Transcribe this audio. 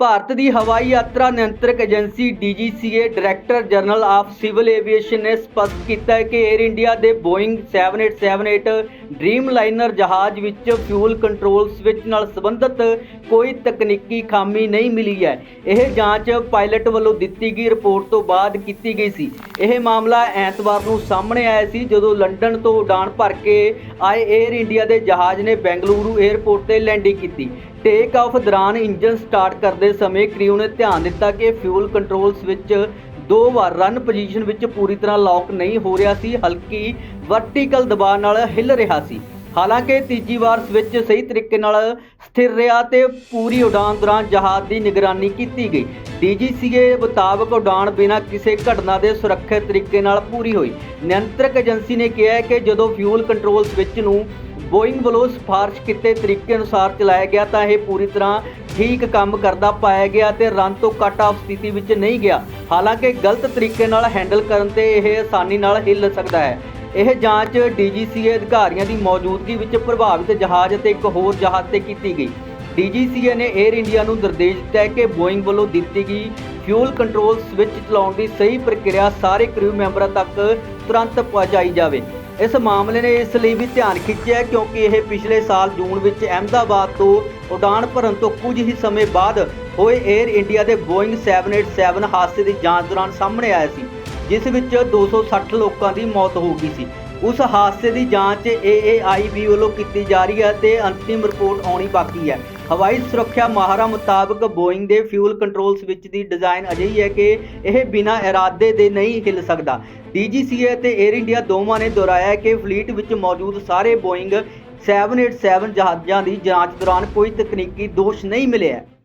ਭਾਰਤ ਦੀ ਹਵਾਈ ਯਾਤਰਾ ਨਿਯੰਤਰਕ agency DGCA director general of civil aviation ਨੇ ਸਪਸ਼ਟ ਕੀਤਾ ਹੈ ਕਿ 에ਅਰ ਇੰਡੀਆ ਦੇ ਬੋਇੰਗ 7878 ਡ੍ਰੀਮਲਾਈਨਰ ਜਹਾਜ਼ ਵਿੱਚ ਫਿਊਲ ਕੰਟਰੋਲ ਸਵਿਚ ਨਾਲ ਸੰਬੰਧਿਤ ਕੋਈ ਤਕਨੀਕੀ ਖਾਮੀ ਨਹੀਂ ਮਿਲੀ ਹੈ। ਇਹ ਜਾਂਚ ਪਾਇਲਟ ਵੱਲੋਂ ਦਿੱਤੀ ਗਈ ਰਿਪੋਰਟ ਤੋਂ ਬਾਅਦ ਕੀਤੀ ਗਈ ਸੀ। ਇਹ ਮਾਮਲਾ ਐਤਵਾਰ ਨੂੰ ਸਾਹਮਣੇ ਆਇਆ ਸੀ, ਜਦੋਂ ਲੰਡਨ ਤੋਂ ਉਡਾਣ ਭਰ ਕੇ ਆਏ 에ਅਰ ਇੰਡੀਆ ਦੇ ਜਹਾਜ਼ ਨੇ ਬੈਂਗਲੁਰੂ 에ਅਰਪੋਰਟ ਤੇ ਲੈਂਡਿੰਗ ਕੀਤੀ। ਟੇਕ ਆਫ ਦੌਰਾਨ ਇੰਜਨ ਸਟਾਰਟ ਕਰਦੇ ਸਮੇਂ ਕ੍ਰਿਊ ਨੇ ਧਿਆਨ ਦਿੱਤਾ ਕਿ ਫਿਊਲ ਕੰਟਰੋਲ ਸਵਿਚ ਦੋ ਵਾਰ ਰਨ ਪੋਜੀਸ਼ਨ ਵਿੱਚ ਪੂਰੀ ਤਰ੍ਹਾਂ ਲੌਕ ਨਹੀਂ ਹੋ ਰਿਹਾ ਸੀ, ਹਲਕੀ ਵਰਟੀਕਲ ਦਬਾਅ ਨਾਲ ਹਿੱਲ ਰਿਹਾ ਸੀ। ਹਾਲਾਂਕਿ ਤੀਜੀ ਵਾਰ ਸਵਿਚ ਸਹੀ ਤਰੀਕੇ ਨਾਲ ਸਥਿਰ ਰਿਹਾ ਤੇ ਪੂਰੀ ਉਡਾਨ ਦੌਰਾਨ ਜਹਾਜ਼ ਦੀ ਨਿਗਰਾਨੀ ਕੀਤੀ ਗਈ। DGCA ਮੁਤਾਬਕ ਉਡਾਨ ਬਿਨਾਂ ਕਿਸੇ ਘਟਨਾ ਦੇ ਸੁਰੱਖਿਅਤ ਤਰੀਕੇ ਨਾਲ ਪੂਰੀ ਹੋਈ। ਨਿਯੰਤਰਕ ਏਜੰਸੀ ਨੇ ਕਿਹਾ ਕਿ ਜਦੋਂ ਫਿਊਲ ਕੰਟਰੋਲ ਸਵਿਚ ਨੂੰ ਬੋਇੰਗ ਵੱਲੋਂ ਸਿਫਾਰਸ਼ ਕੀਤੇ ਤਰੀਕੇ ਅਨੁਸਾਰ ਚਲਾਇਆ ਗਿਆ ਤਾਂ ਇਹ ਪੂਰੀ ਤਰ੍ਹਾਂ ਠੀਕ ਕੰਮ ਕਰਦਾ ਪਾਇਆ ਗਿਆ ਤੇ ਰਨ ਤੋਂ ਕੱਟ ਆਫ ਸਥਿਤੀ ਵਿੱਚ ਨਹੀਂ ਗਿਆ। ਹਾਲਾਂਕਿ ਗਲਤ ਤਰੀਕੇ ਨਾਲ ਹੈਂਡਲ ਕਰਨ ਤੇ ਇਹ ਆਸਾਨੀ ਨਾਲ ਹਿੱਲ ਸਕਦਾ ਹੈ। ਇਹ ਜਾਂਚ DGCA ਅਧਿਕਾਰੀਆਂ ਦੀ ਮੌਜੂਦਗੀ ਵਿੱਚ ਪ੍ਰਭਾਵਿਤ ਜਹਾਜ਼ ਅਤੇ ਇੱਕ ਹੋਰ ਜਹਾਜ਼ ਤੇ ਕੀਤੀ ਗਈ। DGCA ਨੇ 에ਅਰ ਇੰਡੀਆ ਨੂੰ ਨਿਰਦੇਸ਼ ਦਿੱਤਾ ਹੈ ਕਿ ਬੋਇੰਗ ਵੱਲੋਂ ਦਿੱਤੀ ਗਈ ਫਿਊਲ ਕੰਟਰੋਲ ਸਵਿਚ ਚਲਾਉਣ ਦੀ ਸਹੀ ਪ੍ਰਕਿਰਿਆ ਸਾਰੇ ਕ੍ਰਿਊ ਮੈਂਬਰਾਂ ਤੱਕ ਤੁਰੰਤ ਪਹੁੰਚਾਈ ਜਾਵੇ। ਇਸ ਮਾਮਲੇ ਨੇ ਇਸ ਲਈ ਵੀ ਧਿਆਨ ਖਿੱਚਿਆ ਕਿਉਂਕਿ ਇਹ ਪਿਛਲੇ ਸਾਲ ਜੂਨ ਵਿੱਚ ਅਹਿਮਦਾਬਾਦ ਤੋਂ ਉਡਾਨ ਭਰਨ ਤੋਂ ਕੁਝ ਹੀ ਸਮੇਂ ਬਾਅਦ ਹੋਏ 에ਅਰ ਇੰਡੀਆ ਦੇ ਬੋਇੰਗ 787 ਹਾਦਸੇ ਦੀ ਜਾਂਚ ਦੌਰਾਨ ਸਾਹਮਣੇ ਆਇਆ ਸੀ, ਜਿਸ ਵਿੱਚ 260 ਲੋਕਾਂ ਦੀ ਮੌਤ ਹੋ ਗਈ ਸੀ। ਉਸ ਹਾਦਸੇ ਦੀ ਜਾਂਚ AAIB ਵੱਲੋਂ ਕੀਤੀ ਜਾ ਰਹੀ ਹੈ ਤੇ ਅੰਤਿਮ ਰਿਪੋਰਟ ਆਉਣੀ ਬਾਕੀ ਹੈ। ਹਵਾਈ ਸੁਰੱਖਿਆ ਮਾਹਰਾਂ ਮੁਤਾਬਕ ਬੋਇੰਗ ਦੇ ਫਿਊਲ ਕੰਟਰੋਲ ਸਵਿਚ ਦੀ ਡਿਜ਼ਾਈਨ ਅਜਿਹੀ ਹੈ ਕਿ ਇਹ ਬਿਨਾਂ ਇਰਾਦੇ ਦੇ ਨਹੀਂ ਹਿੱਲ ਸਕਦਾ। DGCA ਅਤੇ 에ਅਰ ਇੰਡੀਆ ਦੋਵਾਂ ਨੇ ਦੁਹਰਾਇਆ ਕਿ ਫਲੀਟ ਵਿੱਚ ਮੌਜੂਦ ਸਾਰੇ ਬੋਇੰਗ 787 ਜਹਾਜ਼ਾਂ ਦੀ ਜਾਂਚ ਦੌਰਾਨ ਕੋਈ ਤਕਨੀਕੀ ਦੋਸ਼ ਨਹੀਂ ਮਿਲਿਆ।